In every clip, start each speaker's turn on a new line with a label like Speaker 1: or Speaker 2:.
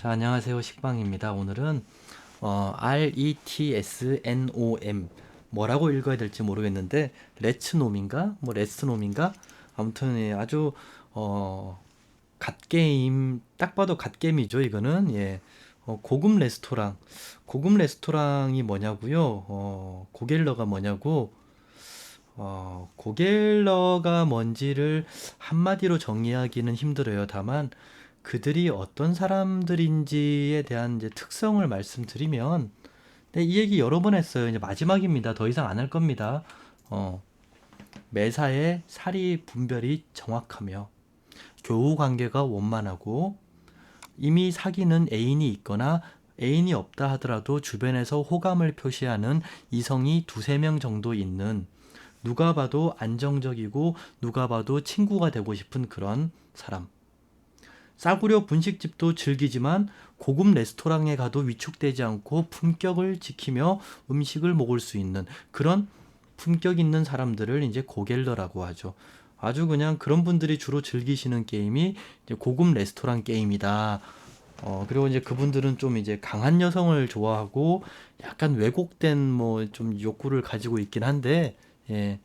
Speaker 1: 자, 안녕하세요. 식빵입니다. 오늘은 어, R E T S N O M 뭐라고 읽어야 될지 모르겠는데 레츠놈인가? 뭐 레스놈인가? 아무튼 예, 아주 어, 갓게임 딱 봐도 갓게임이죠. 이거는 예. 어, 고급 레스토랑. 고급 레스토랑이 뭐냐고요? 어, 고갤러가 뭐냐고? 어, 고갤러가 뭔지를 한마디로 정리하기는 힘들어요. 다만 그들이 어떤 사람들인지에 대한 이제 특성을 말씀드리면 네, 이 얘기 여러 번 했어요. 이제 마지막입니다. 더 이상 안 할 겁니다. 어, 매사에 사리 분별이 정확하며 교우 관계가 원만하고 이미 사귀는 애인이 있거나 애인이 없다 하더라도 주변에서 호감을 표시하는 이성이 두세 명 정도 있는 누가 봐도 안정적이고 누가 봐도 친구가 되고 싶은 그런 사람. 싸구려 분식집도 즐기지만 고급 레스토랑에 가도 위축되지 않고 품격을 지키며 음식을 먹을 수 있는 그런 품격 있는 사람들을 이제 고갤러라고 하죠. 아주 그냥 그런 분들이 주로 즐기시는 게임이 이제 고급 레스토랑 게임이다. 어, 그리고 이제 그분들은 좀 이제 강한 여성을 좋아하고 약간 왜곡된 뭐 좀 욕구를 가지고 있긴 한데, 예.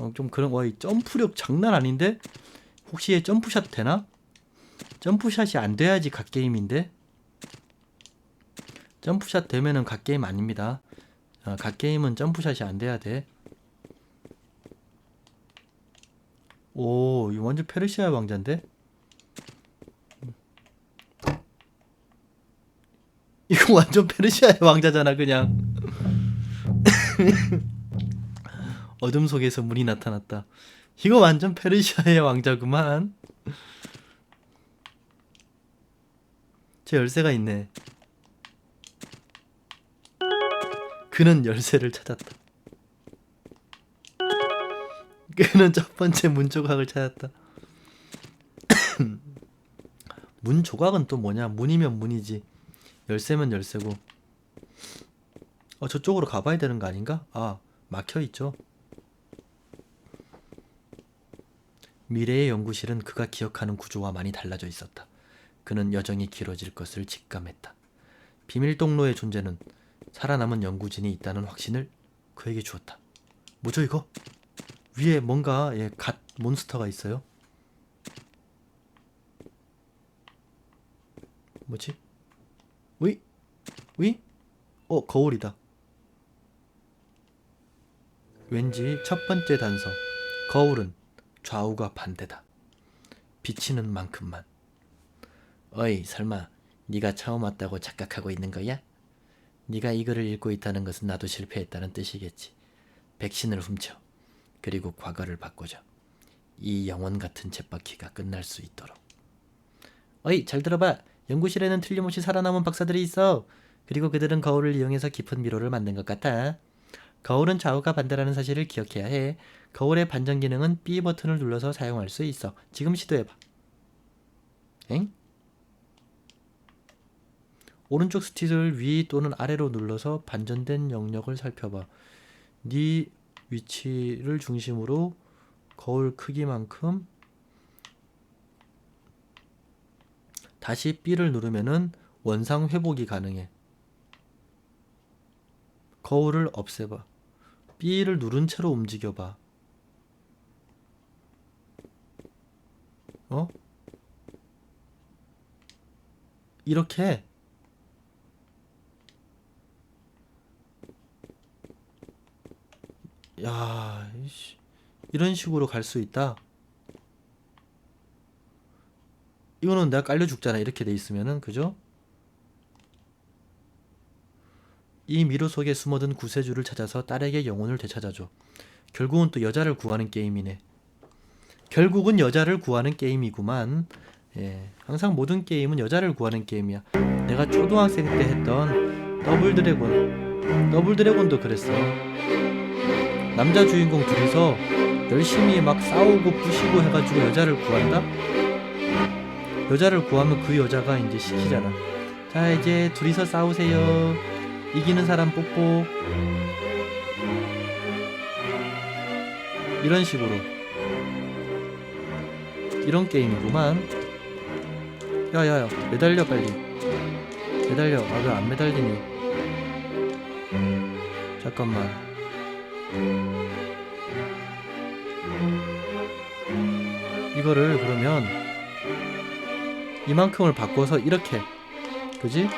Speaker 1: 어, 좀 그런, 와, 이 점프력 장난 아닌데? 혹시 얘 점프샷 되나? 점프샷이 안 돼야지 갓게임인데? 점프샷 되면은 갓게임 아닙니다. 어, 갓게임은 점프샷이 안 돼야 돼. 오, 이 완전 페르시아 왕자인데? 이거 완전 페르시아의 왕자잖아, 그냥. 어둠 속에서 문이 나타났다. 이거 완전 페르시아의 왕자구만. 제 열쇠가 있네. 그는 열쇠를 찾았다. 그는 첫 번째 문 조각을 찾았다. 문 조각은 또 뭐냐? 문이면 문이지. 열쇠면 열쇠고. 어, 저쪽으로 가봐야 되는 거 아닌가? 아, 막혀 있죠. 미래의 연구실은 그가 기억하는 구조와 많이 달라져 있었다. 그는 여정이 길어질 것을 직감했다. 비밀 동로의 존재는 살아남은 연구진이 있다는 확신을 그에게 주었다. 뭐죠 이거? 위에 뭔가 예, 갓 몬스터가 있어요. 뭐지? 위? 위? 어 거울이다. 왠지 첫 번째 단서 거울은 좌우가 반대다. 비치는 만큼만. 어이 설마 네가 처음 왔다고 착각하고 있는 거야? 네가 이거를 읽고 있다는 것은 나도 실패했다는 뜻이겠지. 백신을 훔쳐 그리고 과거를 바꾸자. 이 영원 같은 쳇바퀴가 끝날 수 있도록. 어이 잘 들어봐. 연구실에는 틀림없이 살아남은 박사들이 있어. 그리고 그들은 거울을 이용해서 깊은 미로를 만든 것 같아. 거울은 좌우가 반대라는 사실을 기억해야 해. 거울의 반전 기능은 B 버튼을 눌러서 사용할 수 있어. 지금 시도해봐. 엥? 오른쪽 스틱을 위 또는 아래로 눌러서 반전된 영역을 살펴봐. 네 위치를 중심으로 거울 크기만큼 다시 B를 누르면은 원상 회복이 가능해. 거울을 없애봐. B를 누른 채로 움직여봐. 어? 이렇게 야. 이런 식으로 갈 수 있다. 이거는 내가 깔려 죽잖아. 이렇게 돼 있으면은 그죠? 이 미로 속에 숨어든 구세주를 찾아서 딸에게 영혼을 되찾아줘. 결국은 또 여자를 구하는 게임이네. 결국은 여자를 구하는 게임이구만. 예, 항상 모든 게임은 여자를 구하는 게임이야. 내가 초등학생 때 했던 더블 드래곤, 더블 드래곤도 그랬어. 남자 주인공 둘이서 열심히 막 싸우고 부시고 해가지고 여자를 구한다? 여자를 구하면 그 여자가 이제 시키잖아. 자, 이제 둘이서 싸우세요. 이기는 사람 뽑고. 이런 식으로. 이런 게임이구만. 야 야 야, 매달려 빨리. 매달려. 아, 왜 안 매달리니? 잠깐만. 이거를 그러면 이만큼을 바꿔서 이렇게. 그지?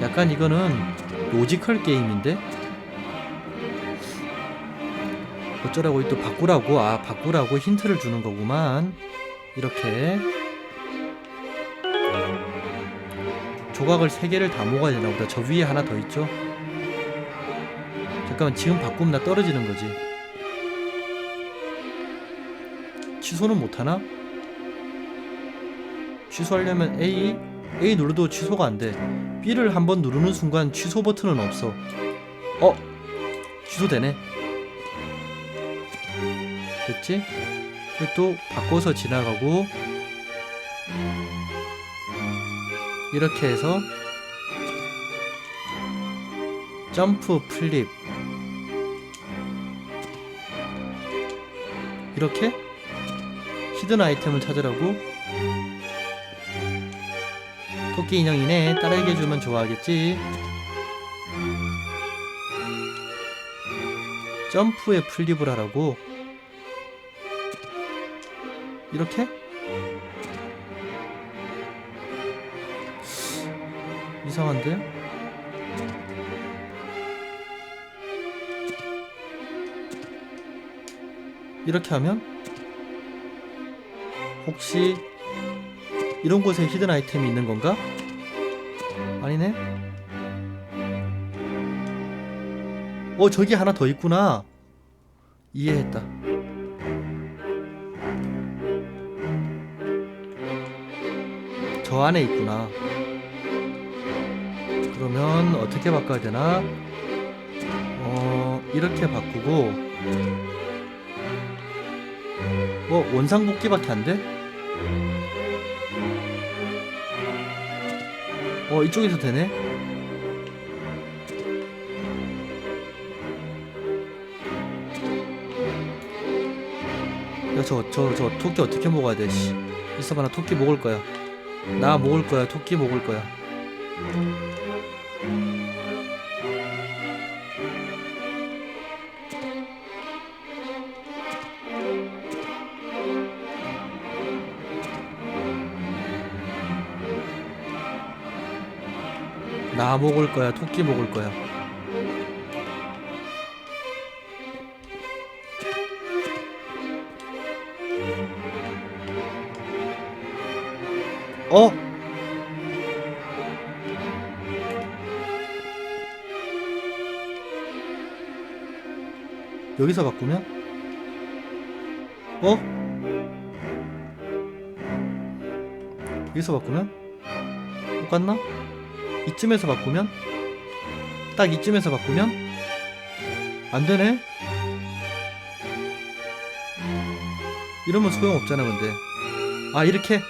Speaker 1: 약간 이거는 로지컬 게임인데? 어쩌라고 또 바꾸라고 아 바꾸라고 힌트를 주는 거구만 이렇게 조각을 세 개를 다 모아야 되나 보다 저 위에 하나 더 있죠 잠깐만 지금 바꾸면 나 떨어지는 거지 취소는 못하나? 취소하려면 A A 눌러도 취소가 안 돼 B를 한번 누르는 순간 취소 버튼은 없어 어? 취소되네 됐지? 또 바꿔서 지나가고 이렇게 해서 점프 플립 이렇게 히든 아이템을 찾으라고? 토끼 인형이네. 따라게 해주면 좋아하겠지. 점프에 플립을 하라고? 이렇게? 이상한데? 이렇게 하면 혹시 이런 곳에 히든 아이템이 있는 건가? 아니네. 어 저기 하나 더 있구나. 이해했다. 저 안에 있구나. 그러면 어떻게 바꿔야 되나? 어, 이렇게 바꾸고, 어, 원상복귀밖에 안 돼? 어, 이쪽에서 되네? 야, 저, 저, 저, 토끼 어떻게 먹어야 돼, 씨. 있어봐, 나 토끼 먹을 거야. 나 먹을 거야. 토끼 먹을 거야. 나 먹을 거야. 토끼 먹을 거야. 어? 여기서 바꾸면? 어? 여기서 바꾸면? 똑같나? 이쯤에서 바꾸면? 딱 이쯤에서 바꾸면? 안 되네? 이러면 소용없잖아, 근데. 아, 이렇게?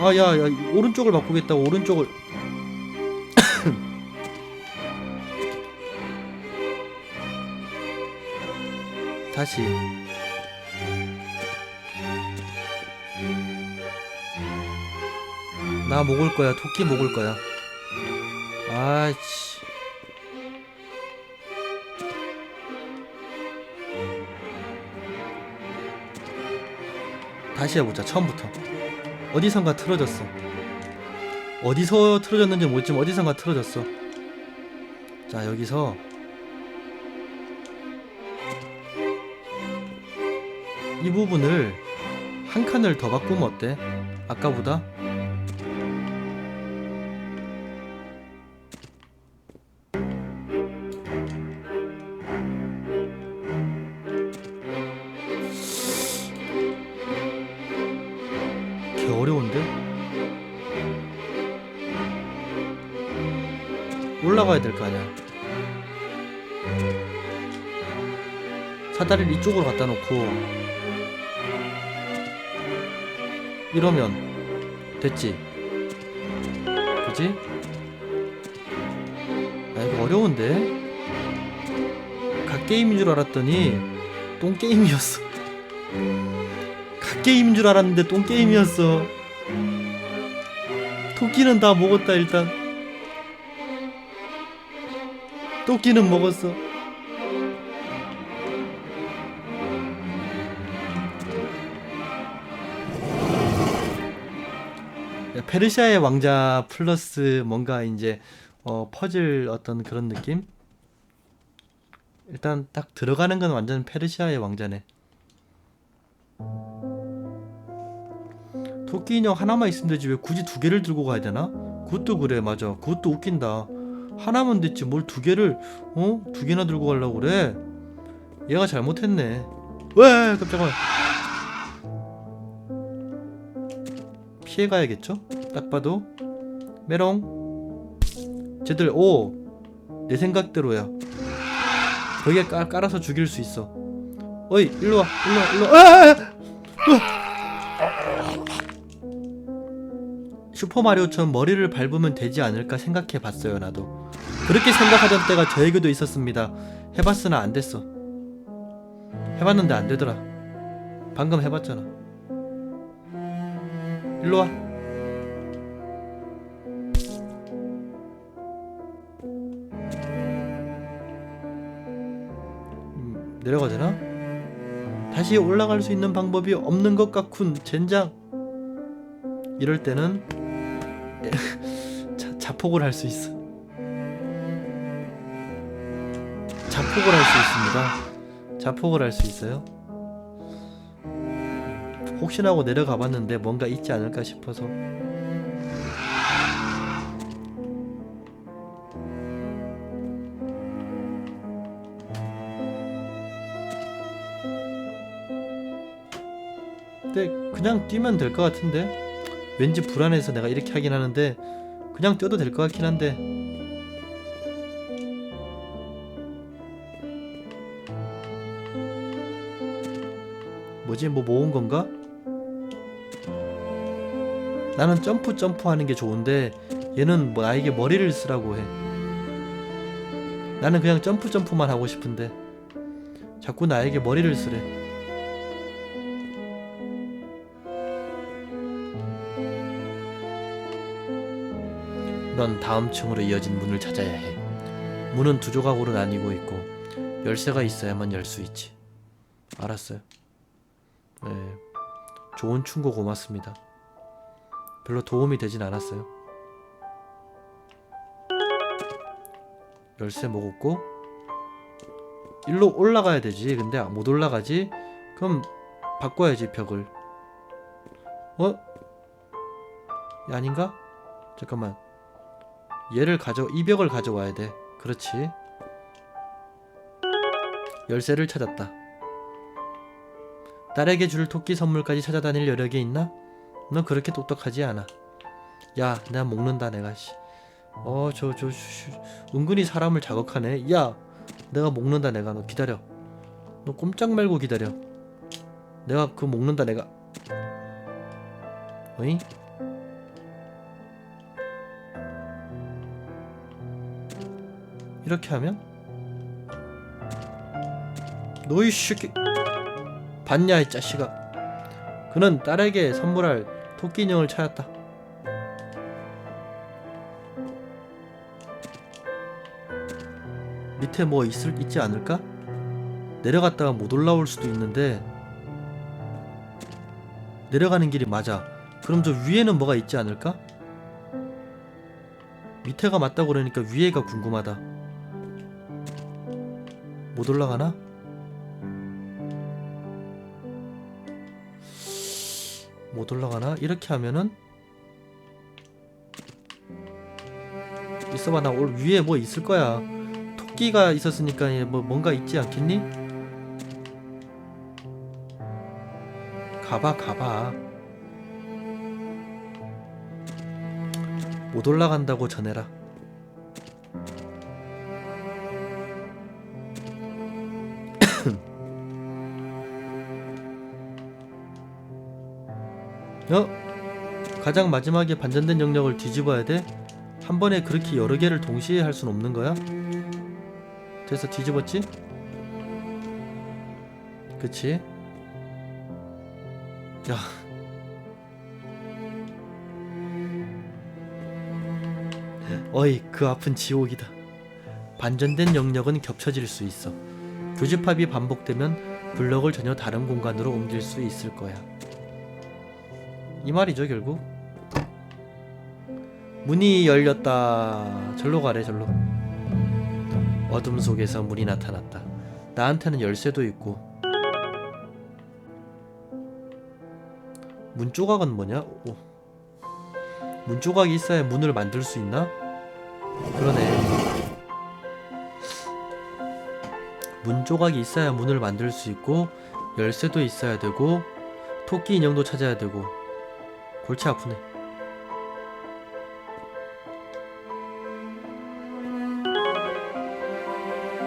Speaker 1: 아, 야, 야, 오른쪽을 바꾸겠다고, 오른쪽을. 다시. 나 먹을 거야, 토끼 먹을 거야. 아이씨. 다시 해보자, 처음부터. 어디선가 틀어졌어. 어디서 틀어졌는지 모르지만 어디선가 틀어졌어. 자, 여기서 이 부분을 한 칸을 더 바꾸면 어때? 아까보다? 올라가야 될 거 아니야. 사다리를 이쪽으로 갖다 놓고 이러면 됐지? 그지? 아 이거 어려운데? 갓게임인 줄 알았더니 똥게임이었어 갓게임 게임인 줄 알았는데 똥 게임이었어. 토끼는 다 먹었다 일단. 토끼는 먹었어. 페르시아의 왕자 플러스 뭔가 이제 어, 퍼즐 어떤 그런 느낌? 일단 딱 들어가는 건 완전 페르시아의 왕자네. 토끼 인형 하나만 있으면 되지 왜 굳이 두 개를 들고 가야 되나? 그것도 그래 맞아. 그것도 웃긴다. 하나면 됐지 뭘 두 개를 어? 두 개나 들고 가려고 그래? 얘가 잘못했네. 왜 깜짝아. 피해가야겠죠? 딱 봐도 메롱 쟤들 오 내 생각대로야 벽에 깔, 깔아서 죽일 수 있어 어이 일로와 일로와 일로와! 슈퍼마리오처럼 머리를 밟으면 되지 않을까 생각해 봤어요 나도 그렇게 생각하던 때가 저에게도 있었습니다. 해봤으나 안 됐어. 해봤는데 안 되더라. 방금 해봤잖아. 일로 와. 음, 내려가야 되나? 다시 올라갈 수 있는 방법이 없는 것 같군 젠장. 이럴 때는 자, 자폭을 할 수 있어 자폭을 할 수 있습니다. 자폭을 할 수 있어요? 혹시나 하고 내려가 봤는데 뭔가 있지 않을까 싶어서. 근데 그냥 뛰면 될 것 같은데? 왠지 불안해서 내가 이렇게 하긴 하는데 그냥 뛰어도 될 것 같긴 한데 뭐지 뭐 모은 건가? 나는 점프 점프 하는 게 좋은데 얘는 뭐 나에게 머리를 쓰라고 해 나는 그냥 점프 점프만 하고 싶은데 자꾸 나에게 머리를 쓰래 넌 다음 층으로 이어진 문을 찾아야 해. 문은 두 조각으로 나뉘고 있고 열쇠가 있어야만 열 수 있지. 알았어요. 네. 좋은 충고 고맙습니다. 별로 도움이 되진 않았어요. 열쇠 먹었고 일로 올라가야 되지. 근데 못 올라가지. 그럼 바꿔야지 벽을. 어? 야, 아닌가? 잠깐만. 얘를 가져 이 벽을 가져와야 돼. 그렇지. 열쇠를 찾았다. 딸에게 줄 토끼 선물까지 찾아다닐 여력이 있나? 넌 그렇게 똑똑하지 않아. 야, 내가 먹는다 내가 씨. 어, 저, 저, 슈, 슈, 은근히 사람을 자극하네. 야, 내가 먹는다 내가. 너 기다려. 너 꼼짝 말고 기다려. 내가 그 먹는다 내가. 어이? 이렇게 하면 너이 새끼 봤냐 이 자식아 그는 딸에게 선물할 토끼 인형을 찾았다 밑에 뭐 있을 있지 않을까? 내려갔다가 못 올라올 수도 있는데 내려가는 길이 맞아 그럼 저 위에는 뭐가 있지 않을까? 밑에가 맞다고 그러니까 위에가 궁금하다 못 올라가나? 못 올라가나? 이렇게 하면은 있어봐 나 올 위에 뭐 있을 거야 토끼가 있었으니까 얘뭐 뭔가 있지 않겠니? 가봐 가봐 못 올라간다고 전해라 어? 가장 마지막에 반전된 영역을 뒤집어야 돼? 한 번에 그렇게 여러 개를 동시에 할 순 없는 거야? 돼서 뒤집었지? 그치? 야. 어이, 그 앞은 지옥이다. 반전된 영역은 겹쳐질 수 있어. 교집합이 반복되면 블럭을 전혀 다른 공간으로 옮길 수 있을 거야. 이 말이죠, 결국. 문이 열렸다. 절로 가래, 절로. 어둠 속에서 문이 나타났다. 나한테는 열쇠도 있고. 문 조각은 뭐냐? 오. 문 조각이 있어야 문을 만들 수 있나? 그러네. 문 조각이 있어야 문을 만들 수 있고 열쇠도 있어야 되고 토끼 인형도 찾아야 되고 골치 아프네.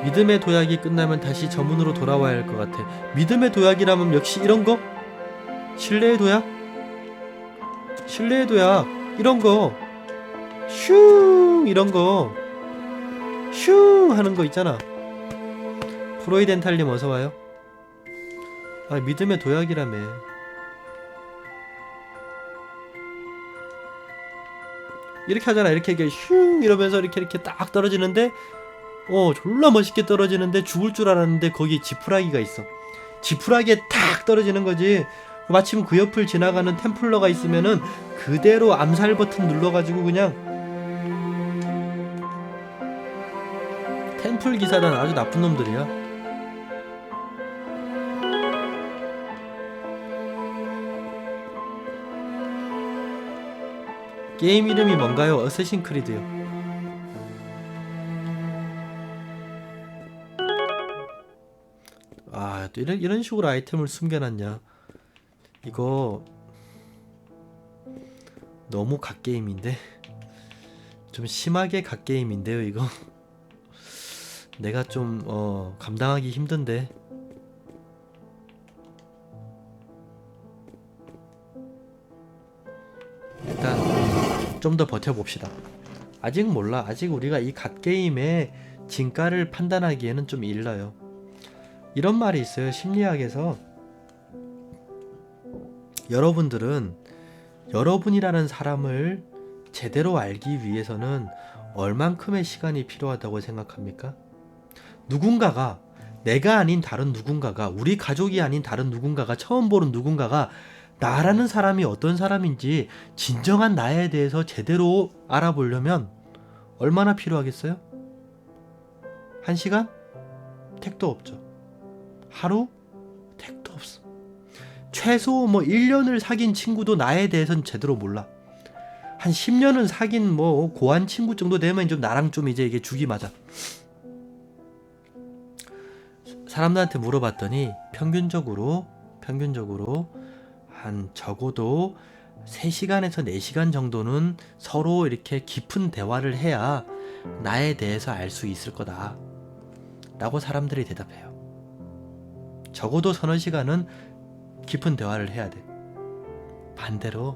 Speaker 1: 믿음의 도약이 끝나면 다시 저 문으로 돌아와야 할 것 같아. 믿음의 도약이라면 역시 이런 거? 신뢰의 도약? 신뢰의 도약 이런 거. 슝 이런 거. 슝 하는 거 있잖아. 프로이덴탈님 어서 와요. 아 믿음의 도약이라며. 이렇게 하잖아. 이렇게 이렇게 슝 이러면서 이렇게 이렇게 딱 떨어지는데 어 졸라 멋있게 떨어지는데 죽을 줄 알았는데 거기 지푸라기가 있어. 지푸라기에 탁 떨어지는 거지. 마침 그 옆을 지나가는 템플러가 있으면은 그대로 암살 버튼 눌러가지고 그냥 템플 기사단 아주 나쁜 놈들이야. 게임 이름이 뭔가요? 어쌔신 크리드요. 아, 또 이런 이런 식으로 아이템을 숨겨놨냐? 이거 너무 갓게임인데 좀 심하게 갓게임인데요 이거 내가 좀 어, 감당하기 힘든데 좀 더 버텨봅시다. 아직 몰라. 아직 우리가 이 갓게임의 진가를 판단하기에는 좀 일러요. 이런 말이 있어요 심리학에서. 여러분들은 여러분이라는 사람을 제대로 알기 위해서는 얼만큼의 시간이 필요하다고 생각합니까? 누군가가 내가 아닌 다른 누군가가 우리 가족이 아닌 다른 누군가가 처음 보는 누군가가 나라는 사람이 어떤 사람인지 진정한 나에 대해서 제대로 알아보려면 얼마나 필요하겠어요? 한 시간? 택도 없죠. 하루? 택도 없어. 최소 뭐 1년을 사귄 친구도 나에 대해서는 제대로 몰라. 한 10년은 사귄 뭐 고한 친구 정도 되면 좀 나랑 좀 이제 이게 죽이 맞아. 사람들한테 물어봤더니 평균적으로 평균적으로 한 적어도 3시간에서 4시간 정도는 서로 이렇게 깊은 대화를 해야 나에 대해서 알 수 있을 거다. 라고 사람들이 대답해요. 적어도 서너 시간은 깊은 대화를 해야 돼. 반대로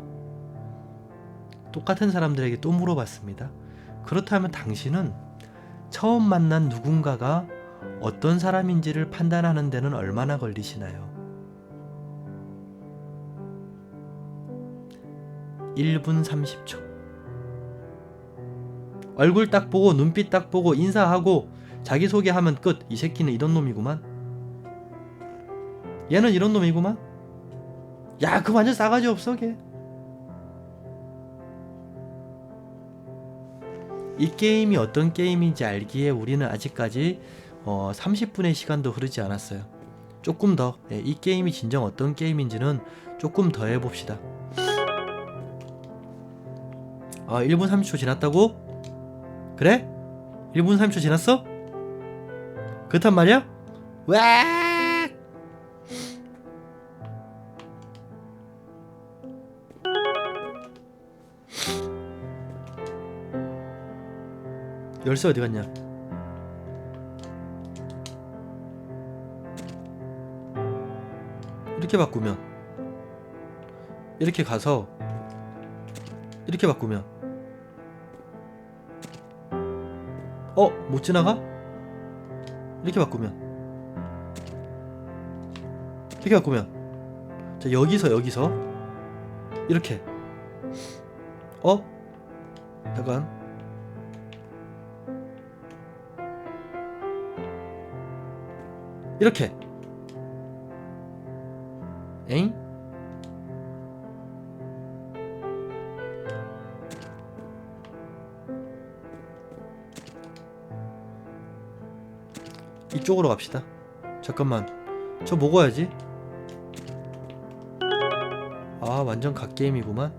Speaker 1: 똑같은 사람들에게 또 물어봤습니다. 그렇다면 당신은 처음 만난 누군가가 어떤 사람인지를 판단하는 데는 얼마나 걸리시나요? 1분 30초. 얼굴 딱 보고 눈빛 딱 보고 인사하고 자기소개하면 끝. 이 새끼는 이런 놈이구만. 얘는 이런 놈이구만. 야, 그 완전 싸가지 없어, 걔. 이 게임이 어떤 게임인지 알기에 우리는 아직까지 어, 30분의 시간도 흐르지 않았어요. 조금 더, 예, 이 게임이 진정 어떤 게임인지는 조금 더 해봅시다. 아, 1분 30초 지났다고? 그래? 1분 30초 지났어? 그렇단 말이야? 와! 열쇠 어디 갔냐? 이렇게 바꾸면 이렇게 가서 이렇게 바꾸면 어? 못 지나가? 이렇게 바꾸면. 이렇게 바꾸면. 자 여기서 여기서. 이렇게. 어? 잠깐. 이렇게. 엥 이쪽으로 갑시다. 잠깐만. 저 먹어야지? 아 완전 갓게임이구만.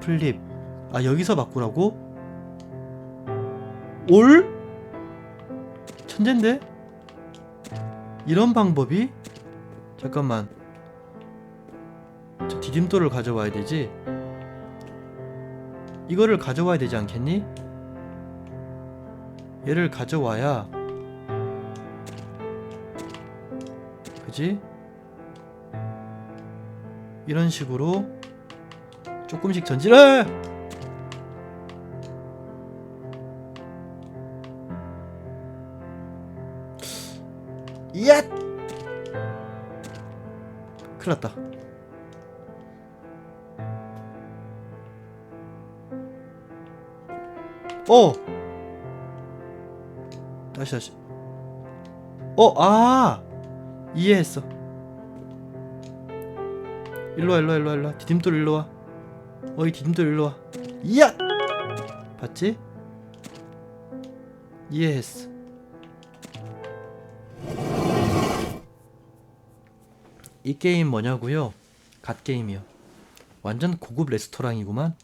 Speaker 1: 플립. 아 여기서 바꾸라고? 올? 천잰데? 이런 방법이? 잠깐만 저 디딤돌을 가져와야 되지? 이거를 가져와야 되지 않겠니? 얘를 가져와야 그지? 이런 식으로 조금씩 전진해! 어! 다시 다시. 어, 아! 이해했어. 일로와, 일로와, 일로와, 일로와. 디딤돌 일로와. 어이, 디딤돌 일로와. 이야! 봤지? 이해했어. 이 게임 뭐냐고요? 갓 게임이요. 완전 고급 레스토랑이구만.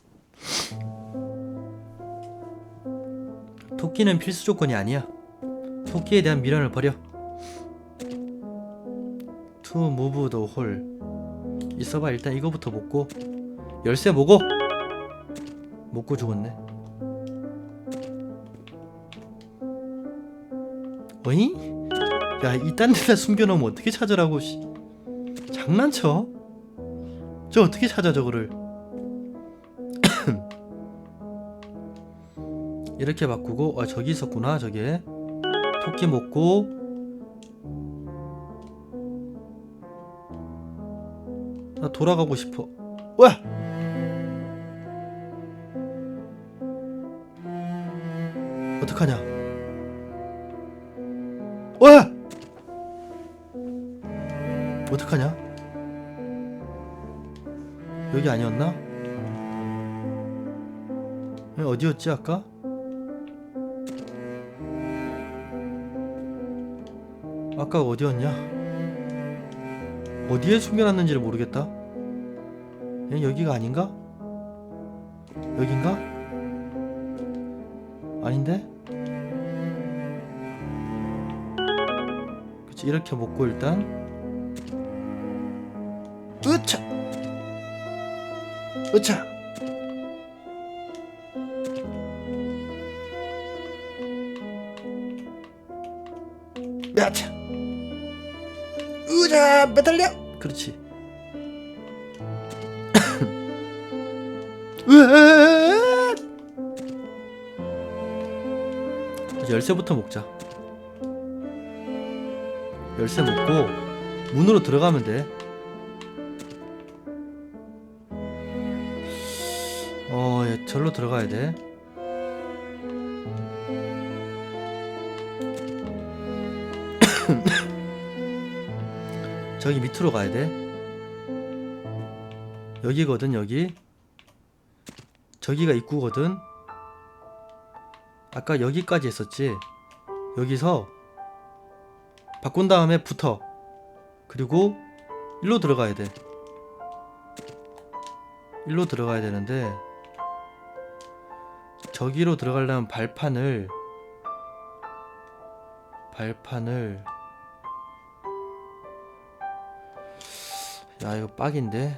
Speaker 1: 토끼는 필수 조건이 아니야. 토끼에 대한 미련을 버려. To move the hole. 있어봐 일단 이거부터 먹고 열쇠 먹어. 먹고 죽었네. 어잉? 야 이딴 데다 숨겨놓으면 어떻게 찾으라고 씨. 장난쳐? 저 어떻게 찾아 저거를? 이렇게 바꾸고 아 저기 있었구나 저게. 토끼 먹고. 나 돌아가고 싶어. 와 어떡하냐? 와 어떡하냐? 여기 아니었나? 어디였지 아까? 아까 어디였냐? 어디에 숨겨놨는지를 모르겠다. 에, 여기가 아닌가? 여긴가? 아닌데? 그치 이렇게 먹고 일단 으차! 으차! 으자! 매달려! 그렇지. 이제 열쇠부터 먹자. 열쇠 먹고 문으로 들어가면 돼. 어, 얘 절로 들어가야 돼. 저기 밑으로 가야 돼. 여기거든, 여기. 저기가 입구거든. 아까 여기까지 했었지. 여기서 바꾼 다음에 붙어. 그리고 일로 들어가야 돼. 일로 들어가야 되는데 저기로 들어가려면 발판을 발판을 야 이거 빡인데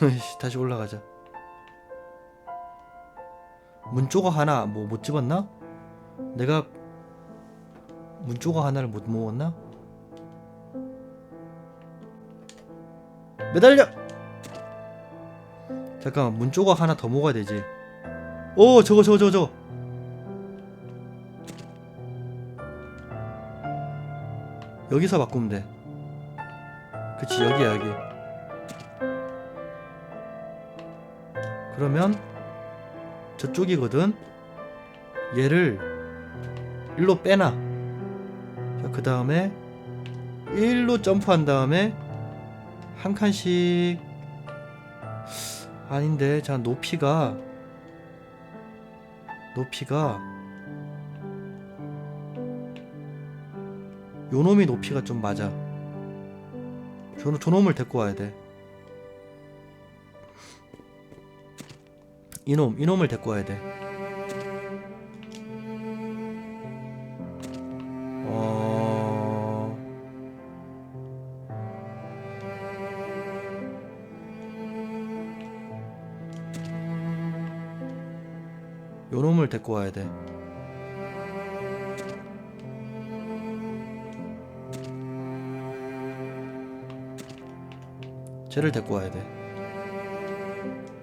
Speaker 1: 다시 올라가자 문 조각 하나 뭐 못 집었나? 내가 문 조각 하나를 못 모았나? 매달려! 잠깐만 문 조각 하나 더 먹어야 되지 오 저거 저거 저거 저거 여기서 바꾸면 돼. 그치 여기야 여기. 그러면 저쪽이거든. 얘를 일로 빼놔. 자그 다음에 일로 점프한 다음에 한 칸씩. 아닌데 자 높이가 높이가 요놈이 높이가 좀 맞아. 저, 저놈을 데리고 와야 돼. 이놈 이놈을 데리고 와야 돼. 어... 요놈을 데리고 와야 돼. 쟤를 데리고 와야 돼.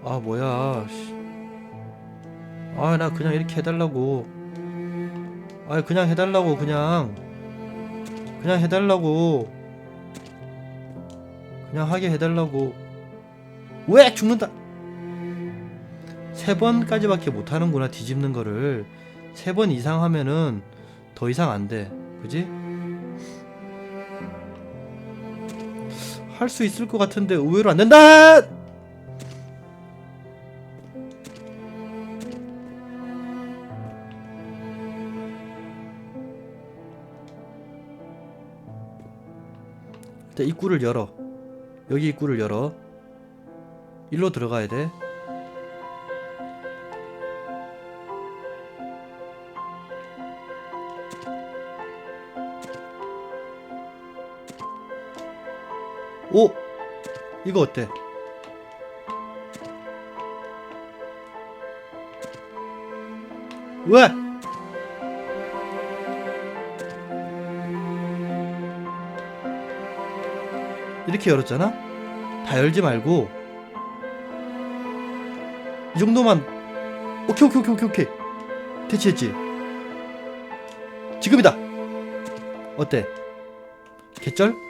Speaker 1: 아 뭐야? 아 나 그냥 이렇게 해달라고. 아 그냥 해달라고 그냥. 그냥 해달라고. 그냥 하게 해달라고. 왜 죽는다? 세 번까지밖에 못 하는구나 뒤집는 거를 세 번 이상 하면은 더 이상 안 돼. 그지? 할 수 있을 것 같은데 의외로 안 된다. 일단 입구를 열어. 여기 입구를 열어. 일로 들어가야 돼. 오! 이거 어때? 왜? 이렇게 열었잖아? 다 열지 말고 이 정도만 오케이 오케이 오케이 오케이 오케이 대치했지? 지금이다! 어때? 개쩔?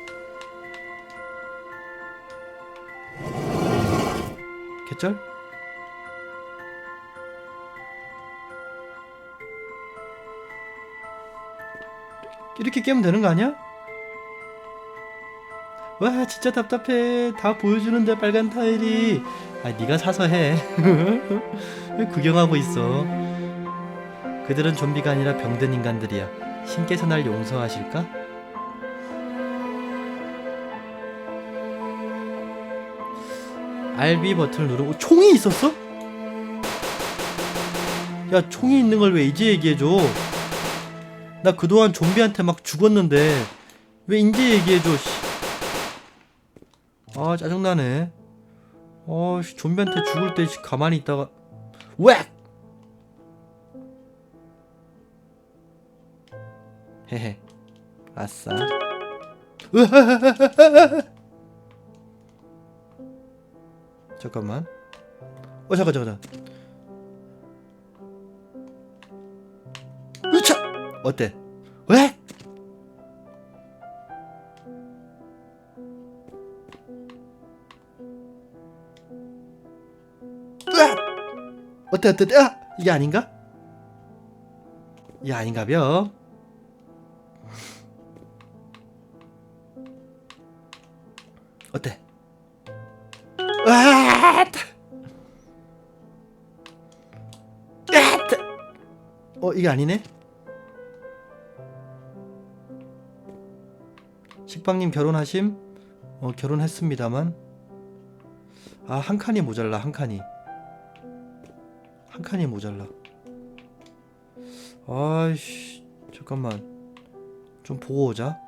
Speaker 1: 개쩔? 이렇게 깨면 되는 거 아니야? 와 진짜 답답해 다 보여주는데 빨간 타일이 아 네가 사서 해 왜 구경하고 있어 그들은 좀비가 아니라 병든 인간들이야 신께서 날 용서하실까? RB 버튼을 누르고 총이 있었어? 야 총이 있는 걸 왜 이제 얘기해줘 나 그동안 좀비한테 막 죽었는데 왜 이제 얘기해줘 씨. 아 짜증나네 어 씨, 좀비한테 죽을 때 씨, 가만히 있다가 왜? 헤헤 아싸 으하하하하하. 잠깐만. 어 잠깐 잠깐. 으차. 어때? 왜? 어때 어때 어때? 아! 이게 아닌가? 이게 아닌가벼? 이게 아니네. 식빵님 결혼하심? 어 결혼했습니다만. 아 한 칸이 모자라 한 칸이. 한 칸이 모자라. 아이씨 잠깐만 좀 보고 오자.